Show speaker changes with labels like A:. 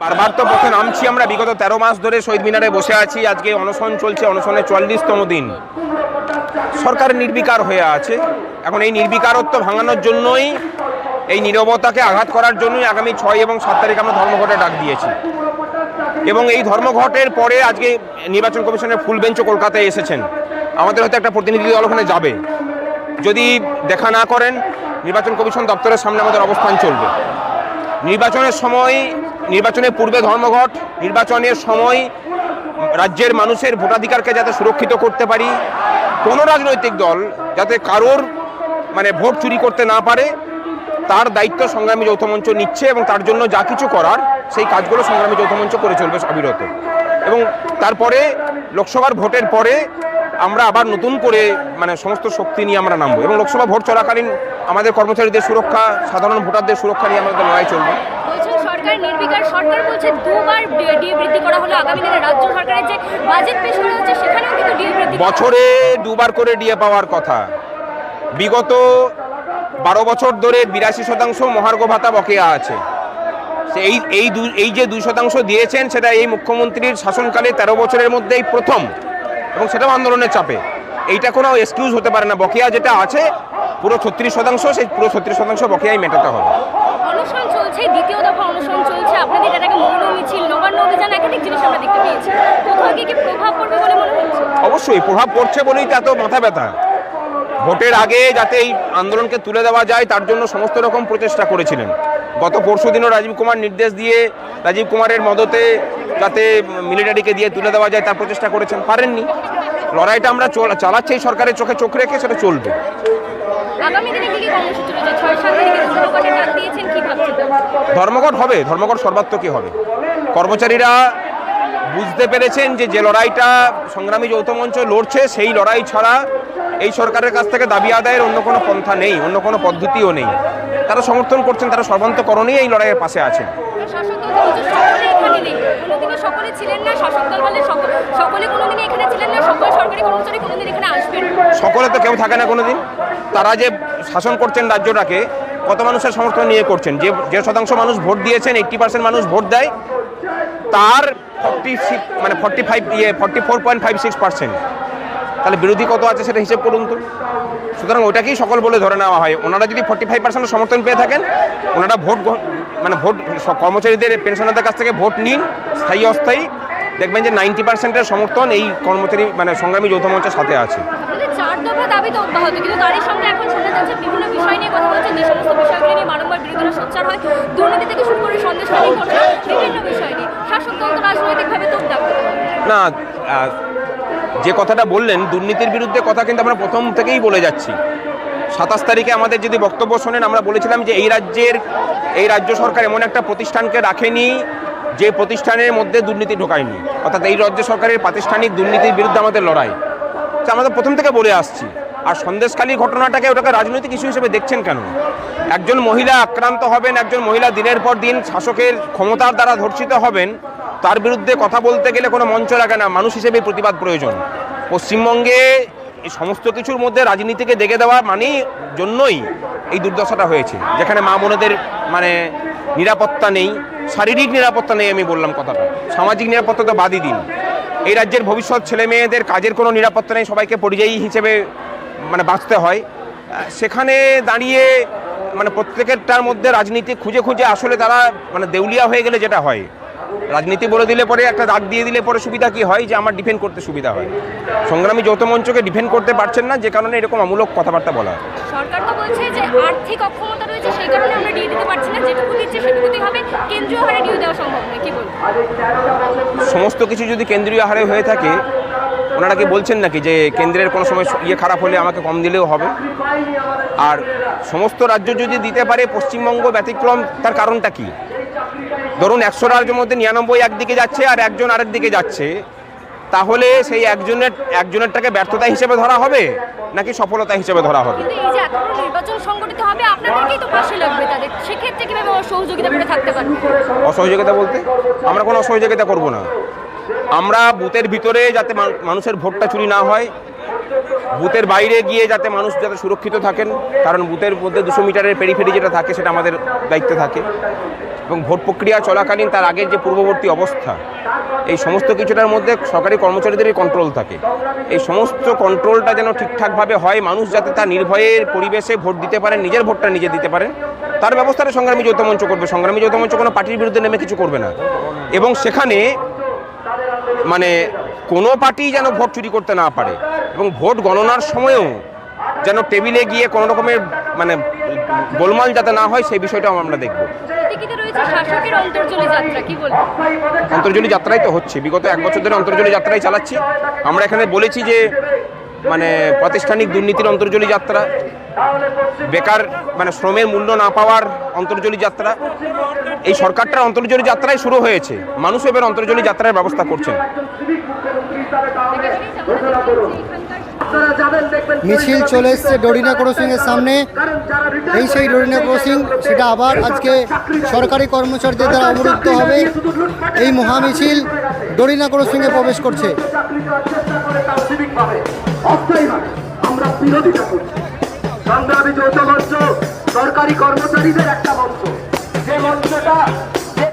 A: বারবার তো পথে নামছি আমরা, বিগত তেরো মাস ধরে শহীদ মিনারে বসে আছি। আজকে অনশন চলছে, অনশনের চুয়াল্লিশতম দিন। সরকার নির্বিকার হয়ে আছে। এখন এই নির্বিকারত্ব ভাঙানোর জন্যই, এই নীরবতাকে আঘাত করার জন্যই আগামী ছয় এবং সাত তারিখ আমরা ধর্মঘটে ডাক দিয়েছি। এবং এই ধর্মঘটের পরে আজকে নির্বাচন কমিশনের ফুল বেঞ্চও কলকাতায় এসেছেন। আমাদের হয়তো একটা প্রতিনিধি দল ওখানে যাবে। যদি দেখা না করেন, নির্বাচন কমিশন দপ্তরের সামনে আমাদের অবস্থান চলবে। নির্বাচনের সময় নির্বাচনের পূর্বে ধর্মঘট, নির্বাচনের সময় রাজ্যের মানুষের ভোটাধিকারকে যাতে সুরক্ষিত করতে পারি, কোনো রাজনৈতিক দল যাতে কারোর মানে ভোট চুরি করতে না পারে, তার দায়িত্ব সংগ্রামী যৌথ মঞ্চ নিচ্ছে এবং তার জন্য যা কিছু করার সেই কাজগুলো সংগ্রামী যৌথ মঞ্চ করে চলবে অবিরত। এবং তারপরে লোকসভার ভোটের পরে আমরা আবার নতুন করে মানে সমস্ত শক্তি নিয়ে আমরা নামবো। এবং লোকসভা ভোট চলাকালীন আমাদের কর্মচারীদের সুরক্ষা, সাধারণ ভোটারদের সুরক্ষা নিয়ে আমাদের লড়াই চলবে।
B: সরকার, নির্বিকার সরকার বলছে দুবার ডিএ বৃদ্ধি করা হলো। আগামী দিনে রাজ্য সরকারের যে বাজেট পেশ করা হচ্ছে, সেখানেও কিন্তু ডিএ বৃদ্ধি
A: বছরে দুবার করে ডিএ পাওয়ার কথা। বিগত বারো বছর ধরে বিরাশি শতাংশ মহার্ঘ ভাতা বকেয়া আছে। এই এই দু, এই যে দুই শতাংশ দিয়েছেন, সেটা এই মুখ্যমন্ত্রীর শাসনকালে তেরো বছরের মধ্যেই প্রথম এবং সেটাও আন্দোলনের চাপে। এইটা কোনো এক্সকিউজ হতে পারে না। বকেয়া যেটা আছে, পুরো ছত্রিশ শতাংশ, সেই পুরো ছত্রিশ শতাংশ বকেয়াই মেটাতে হবে
B: অনশন চলছে দ্বিতীয় দফা অনশন চলছে আপনাদের আগে মৌন মিছিল নবান্ন অভিযান একাধিক জিনিস আমরা দেখতে পেয়েছি। কোথাও কি প্রভাব পড়বে বলে মনে হচ্ছে?
A: অবশ্যই প্রভাব পড়ছে বলেই তো এত মাথা ব্যথা। ভোটের আগে যাতে এই আন্দোলনকে তুলে দেওয়া যায় তার জন্য সমস্ত রকম প্রচেষ্টা করেছিলেন। গত পরশু দিনও রাজীব কুমার নির্দেশ দিয়ে রাজীব কুমারের মদতে যাতে মিলিটারিকে দিয়ে তুলে দেওয়া যায় তার প্রচেষ্টা করেছেন। পারেননি। লড়াইটা আমরা চল- চালাচ্ছি এই সরকারের চোখে চোখ রেখে সেটা চলবে।
B: আগামী দিনে কি কি কর্মসূচি রয়েছে? ছয় সাত তারিখে ধর্মঘটের ডাক দিয়েছেন কি
A: ধর্মঘট হবে? ধর্মঘট সর্বাত্মকই হবে। কর্মচারীরা বুঝতে পেরেছেন যে যে লড়াইটা সংগ্রামী যৌথ মঞ্চ লড়ছে সেই লড়াই ছাড়া এই সরকারের কাছ থেকে দাবি আদায়ের অন্য কোনো পন্থা নেই অন্য কোনো পদ্ধতিও নেই। তারা সমর্থন করছেন তারা সর্বান্তকরণেই এই লড়াইয়ের পাশে আছেন।
B: সকলে
A: তো কেউ থাকে না কোনোদিন। তারা যে শাসন করছেন রাজ্যটাকে কত মানুষের সমর্থন নিয়ে করছেন? যে যে শতাংশ মানুষ ভোট দিয়েছেন এইট্টি পার্সেন্ট মানুষ ভোট দেয়, তার ফর্টি মানে ফর্টি ফাইভ ইয়ে forty four point five six percent তাহলে বিরোধী কত আছে সেটা হিসেব করুন তো। সুতরাং ওটাকেই সকল বলে ধরে নেওয়া হয়। ওনারা যদি ফর্টি ফাইভ পার্সেন্ট সমর্থন পেয়ে থাকেন, ওনারা ভোট মানে ভোট, কর্মচারীদের, পেনশনারদের কাছ থেকে ভোট নিন, স্থায়ী, অস্থায়ী। দেখবেন যে নাইনটি পার্সেন্টের সমর্থন এই কর্মচারী মানে সংগ্রামী যৌথ মঞ্চের সাথে আছে।
B: চার দফা দাবি তো অব্যাহত, কিন্তু সঙ্গে এখন শোনা যাচ্ছে বিভিন্ন বিষয় নিয়ে কথা বলছেন যে সমস্ত
A: না যে কথাটা বললেন, দুর্নীতির বিরুদ্ধে কথা কিন্তু আমরা প্রথম থেকেই বলে যাচ্ছি। সাতাশ তারিখে আমাদের যদি বক্তব্য শোনেন, আমরা বলেছিলাম যে এই রাজ্যের, এই রাজ্য সরকার এমন একটা প্রতিষ্ঠানকে রাখেনি, যে প্রতিষ্ঠানের মধ্যে দুর্নীতি ঢোকায়নি। অর্থাৎ এই রাজ্য সরকারের প্রাতিষ্ঠানিক দুর্নীতির বিরুদ্ধে আমাদের লড়াই। আমরা তো প্রথম থেকে বলে আসছি। আর সন্দেশখালী ঘটনাটাকে ওটাকে রাজনৈতিক ইস্যু হিসেবে দেখছেন কেন? একজন মহিলা আক্রান্ত হবেন, একজন মহিলা দিনের পর দিন শাসকের ক্ষমতার দ্বারা ধর্ষিত হবেন, তার বিরুদ্ধে কথা বলতে গেলে কোনো মঞ্চ লাগে না, মানুষ হিসেবে প্রতিবাদ প্রয়োজন। পশ্চিমবঙ্গে এই সমস্ত কিছুর মধ্যে রাজনীতিকে দেখে দেওয়া মানেই জন্যই এই দুর্দশাটা হয়েছে। যেখানে মা বোনেদের মানে নিরাপত্তা নেই, শারীরিক নিরাপত্তা নেই আমি বললাম কথাটা। সামাজিক নিরাপত্তা তো বাদই দিন। এই রাজ্যের ভবিষ্যৎ ছেলে মেয়েদের কাজের কোনো নিরাপত্তা নেই, সবাইকে পরিযায়ী হিসেবে মানে বাঁচতে হয়। সেখানে দাঁড়িয়ে মানে প্রত্যেকেরটার মধ্যে রাজনীতি খুঁজে খুঁজে আসলে তারা মানে দেউলিয়া হয়ে গেলে যেটা হয়। রাজনীতি বলে দিলে পরে একটা দাগ দিয়ে দিলে পরে সুবিধা কি হয় যে আমার ডিফেন্ড করতে সুবিধা হয়। সংগ্রামী যৌথ মঞ্চকে ডিফেন্ড করতে পারছেন না যে কারণে এরকম আমূলক কথাবার্তা বলা হয়।
B: সরকার তো বলছে যে আর্থিক অক্ষমতা রয়েছে সেই কারণে আমরা দিয়ে দিতে পারছি না যেটুকু দিচ্ছে সেটুকুতেই হবে কেন্দ্রীয় হারে দিয়ে দেওয়া সম্ভব নয় কি বলব
A: সমস্ত কিছু যদি কেন্দ্রীয় হারে হয়ে থাকে ওনারা কি বলছেন নাকি যে কেন্দ্রের কোনো সময় ইয়ে খারাপ হলে আমাকে কম দিলেও হবে? আর সমস্ত রাজ্য যদি দিতে পারে পশ্চিমবঙ্গ ব্যতিক্রম তার কারণটা কি? ধরুন একশো রাজ্যের মধ্যে নিরানব্বই একদিকে যাচ্ছে আর একজন আরেক দিকে যাচ্ছে। তাহলে সেই একজনের একজনেরটাকে ব্যর্থতা হিসেবে ধরা হবে নাকি সফলতা হিসেবে ধরা হবে? অসহযোগিতা বলতে? আমরা কোনো অসহযোগিতা করব না। আমরা বুথের ভিতরে যাতে মানুষের ভোটটা চুরি না হয়, বুথের বাইরে গিয়ে যাতে মানুষ যাতে সুরক্ষিত থাকেন, কারণ বুথের মধ্যে দুশো মিটারের পেরিফেরি যেটা থাকে সেটা আমাদের দায়িত্বে থাকে। এবং ভোট প্রক্রিয়া চলাকালীন তার আগের যে পূর্ববর্তী অবস্থা, এই সমস্ত কিছুটার মধ্যে সরকারি কর্মচারীদেরই কন্ট্রোল থাকে। এই সমস্ত কন্ট্রোলটা যেন ঠিকঠাকভাবে হয়, মানুষ যাতে তার নির্ভয়ের পরিবেশে ভোট দিতে পারেন, নিজের ভোটটা নিজে দিতে পারেন, তার ব্যবস্থাটা সংগ্রামী যৌথ মঞ্চ করবে। সংগ্রামী যৌথ মঞ্চ কোনো পার্টির বিরুদ্ধে নেমে কিছু করবে না। এবং সেখানে মানে কোনো পার্টি যেন ভোট চুরি করতে না পারে এবং ভোট গণনার সময়েও যেন টেবিলে গিয়ে কোনো রকমের মানে গোলমাল যাতে না হয় সেই বিষয়টাও আমরা দেখব।
B: অন্তর্জলি
A: যাত্রাই তো হচ্ছে। বিগত এক বছর ধরে অন্তর্জলি যাত্রাই চালাচ্ছি। আমরা এখানে বলেছি যে মানে প্রাতিষ্ঠানিক দুর্নীতির অন্তর্জলি যাত্রা। বেকার মানে শ্রমের মূল্য না পাওয়ার অন্তর্জলি যাত্রা এই সরকারটার অন্তর্জলি যাত্রাই শুরু হয়েছে। মানুষ এবার অন্তর্জলি যাত্রার ব্যবস্থা করছেন।
C: মিছিল চলে এসছে ডরিনা ক্রসিং এর সামনে। এই সেই ডরিনা ক্রসিং সেটা আবার আজকে সরকারি কর্মচারীদের দ্বারা অবরুদ্ধ হবে। এই মহামিছিল ডরিনা ক্রসিং এ প্রবেশ করছে।
D: আমরা বিরোধিতা করছি। সংগ্রামী যৌথ মঞ্চ সরকারি কর্মচারীদের একটা মঞ্চ। যে মঞ্চটা